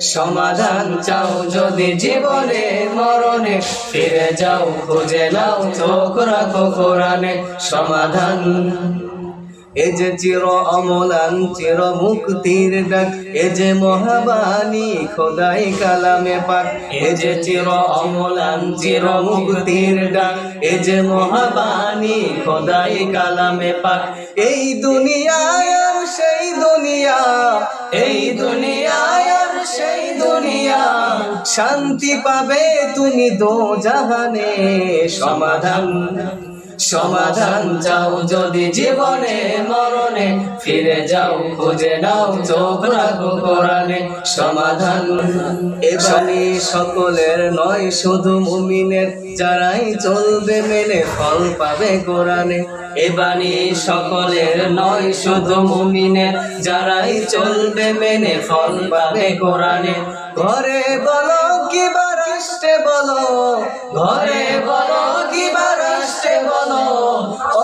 সমাধান চাও যদি জীবনে মরণে, ফিরে যাও, খুঁজে নাও, চোখ রাখো কোরআনে সমাধান। এ যে চির অমলান, চির মুক্তির ডাক, এ যে মহাবাণী, খোদাই কালামে পাক, এ যে চির অমলান, চির মুক্তির ডাক, এ যে মহাবাণী, খোদাই কালামে পাক। এই দুনিয়ায় সেই দুনিয়া, এই দুনিয়া শান্তি পাবে তুমি দো জাহানে। সমাধান সমাধান চাও যদি জীবনে, মরণে। ফিরে যাও, খুঁজে নাও, চোখ রাখো কোরআনে। সমাধান এবারে সকলের নয়, শুধু মুমিনের। যারাই চলবে মেনে ফল পাবে কোরআনে। এবারে সকলের নয়, শুধু মুমিনের। যারাই চলবে মেনে ফল পাবে কোরআনে। ঘরে বলো কি বা বলো? ঘরে বলো, কি বা বলো?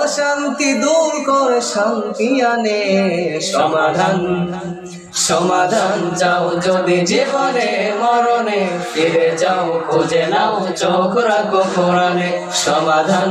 অশান্তি দূর করে শান্তি আনে। সমাধান সমাধান চাও যদি জীবনে মরণে, ফিরে যাও, খুঁজে নাও, চোখ রাখো কোরআনে। সমাধান